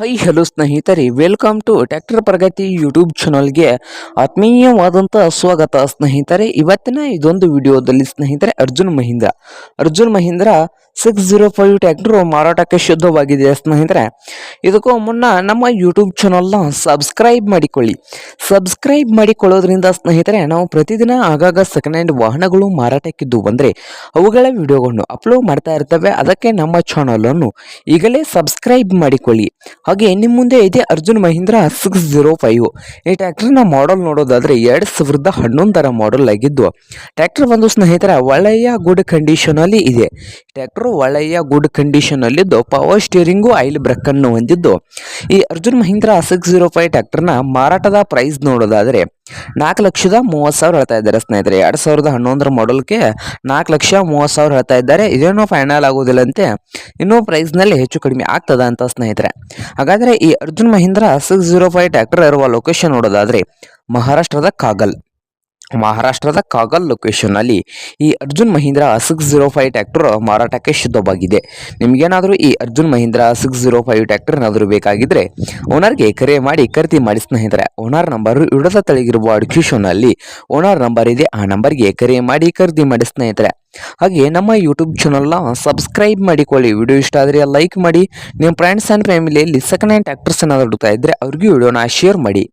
High hello ಸ್ನೇಹಿತರೆ welcome to tractor ಪ್ರಗತಿ YouTube ಚಾನಲ್ಗೆ ಆತ್ಮೀಯವಾದಂಥ ಸ್ವಾಗತ ಸ್ನೇಹಿತರೆ. ಇವತ್ತಿನ ಇದೊಂದು ವಿಡಿಯೋದಲ್ಲಿ ಸ್ನೇಹಿತರೆ, Arjun Mahindra. Arjun Mahindra six zero five tractor ಮಾರಾಟಕ್ಕೆ ಶುದ್ಧವಾಗಿದೆ ಸ್ನೇಹಿತರೆ. ಇದಕ್ಕೂ ಮುನ್ನ ನಮ್ಮ ಯೂಟ್ಯೂಬ್ ಚಾನಲ್ನ ಸಬ್ಸ್ಕ್ರೈಬ್ ಮಾಡಿಕೊಳ್ಳಿ. ಸಬ್ಸ್ಕ್ರೈಬ್ ಮಾಡಿಕೊಳ್ಳೋದ್ರಿಂದ ಸ್ನೇಹಿತರೆ, ನಾವು ಪ್ರತಿದಿನ ಆಗಾಗ ಸೆಕೆಂಡ್ ಹ್ಯಾಂಡ್ ವಾಹನಗಳು ಮಾರಾಟಕ್ಕಿದ್ದು ಬಂದರೆ, ಅವುಗಳ ವಿಡಿಯೋಗಳನ್ನು ಅಪ್ಲೋಡ್ ಮಾಡ್ತಾ ಇರ್ತವೆ. ಅದಕ್ಕೆ ನಮ್ಮ ಚಾನಲನ್ನು ಈಗಲೇ ಸಬ್ಸ್ಕ್ರೈಬ್ ಮಾಡಿಕೊಳ್ಳಿ. ಹಾಗೆ ನಿಮ್ಮ ಮುಂದೆ ಇದೆ Arjun Mahindra six zero five. ಈ ಟ್ರ್ಯಾಕ್ಟರ್ನ ಮಾಡೆಲ್ ನೋಡೋದಾದ್ರೆ ಎರಡು ಸಾವಿರದ ಹನ್ನೊಂದರ ಮಾಡೆಲ್ ಆಗಿದ್ದು, ಟ್ರ್ಯಾಕ್ಟರ್ ಒಂದು ಸ್ನೇಹಿತರ ಒಳ್ಳೆಯ ಗುಡ್ ಕಂಡೀಷನ್ ಅಲ್ಲಿ ಇದೆ. ಟ್ರ್ಯಾಕ್ಟರ್ ಒಳ್ಳೆಯ ಗುಡ್ ಕಂಡೀಷನ್ ಅಲ್ಲಿದ್ದು ಪವರ್ ಸ್ಟೀರಿಂಗು ಆಯಿಲ್ ಬ್ರೇಕ್ ಅನ್ನು ಹೊಂದಿದ್ದು. ಈ Arjun Mahindra six zero five ಟ್ರ್ಯಾಕ್ಟರ್ನ ಮಾರಾಟದ ಪ್ರೈಸ್ ನೋಡೋದಾದ್ರೆ ನಾಲ್ಕು ಲಕ್ಷದ ಮೂವತ್ತು ಸಾವಿರ ಹೇಳ್ತಾ ಇದ್ದಾರೆ ಸ್ನೇಹಿತರೆ. ಎರಡು ಸಾವಿರದ ಹನ್ನೊಂದರ ಮಾಡೆಲ್ಗೆ ನಾಲ್ಕು ಲಕ್ಷ ಮೂವತ್ತು ಸಾವಿರ ಹೇಳ್ತಾ ಇದ್ದಾರೆ. ಇದೇನೋ ಫೈನಲ್ ಆಗೋದಿಲ್ಲಂತೆ. ಇನ್ನೂ ಪ್ರೈಸ್ನಲ್ಲಿ ಹೆಚ್ಚು ಕಡಿಮೆ ಆಗ್ತದ ಅಂತ ಸ್ನೇಹಿತರೆ. ಹಾಗಾದರೆ ಈ Arjun Mahindra six zero five tractor ಇರುವ ಲೊಕೇಶನ್ ನೋಡೋದಾದರೆ ಮಹಾರಾಷ್ಟ್ರದ ಕಾಗಲ್. ಮಹಾರಾಷ್ಟ್ರದ ಕಾಗಲ್ ಲೊಕೇಶನ್ನಲ್ಲಿ ಈ Arjun Mahindra six zero five tractor ಮಾರಾಟಕ್ಕೆ ಸಿದ್ಧವಾಗಿದೆ. ನಿಮಗೇನಾದರೂ ಈ Arjun Mahindra six zero five tractor ಏನಾದರೂ ಬೇಕಾಗಿದ್ದರೆ ಓನರ್ಗೆ ಕರೆ ಮಾಡಿ ಖರೀದಿ ಮಾಡಿ ಸ್ನೇಹಿತರೆ ಓನರ್ ನಂಬರ್ ಇಡದ ತಳಗಿರುವ ಡಿಸ್ಕ್ರಿಪ್ಷನ್ನಲ್ಲಿ ಓನರ್ ನಂಬರ್ ಇದೆ, ಆ ನಂಬರ್ಗೆ ಕರೆ ಮಾಡಿ ಖರೀದಿ ಮಾಡಿ ಸ್ನೇಹಿತರೆ. ಹಾಗೆ ನಮ್ಮ ಯೂಟ್ಯೂಬ್ ಚಾನಲ್ನ ಸಬ್ಸ್ಕ್ರೈಬ್ ಮಾಡಿಕೊಳ್ಳಿ. ವಿಡಿಯೋ ಇಷ್ಟ ಆದರೆ ಲೈಕ್ ಮಾಡಿ. ನಿಮ್ಮ ಫ್ರೆಂಡ್ಸ್ ಆ್ಯಂಡ್ ಫ್ಯಾಮಿಲಿಯಲ್ಲಿ ಸೆಕೆಂಡ್ ಹ್ಯಾಂಡ್ ಆಕ್ಟರ್ಸ್ ಏನಾದರೂ ಹುಡುಕ್ತಾ ಇದ್ದರೆ ಅವ್ರಿಗೂ ವಿಡಿಯೋನ ಶೇರ್ ಮಾಡಿ.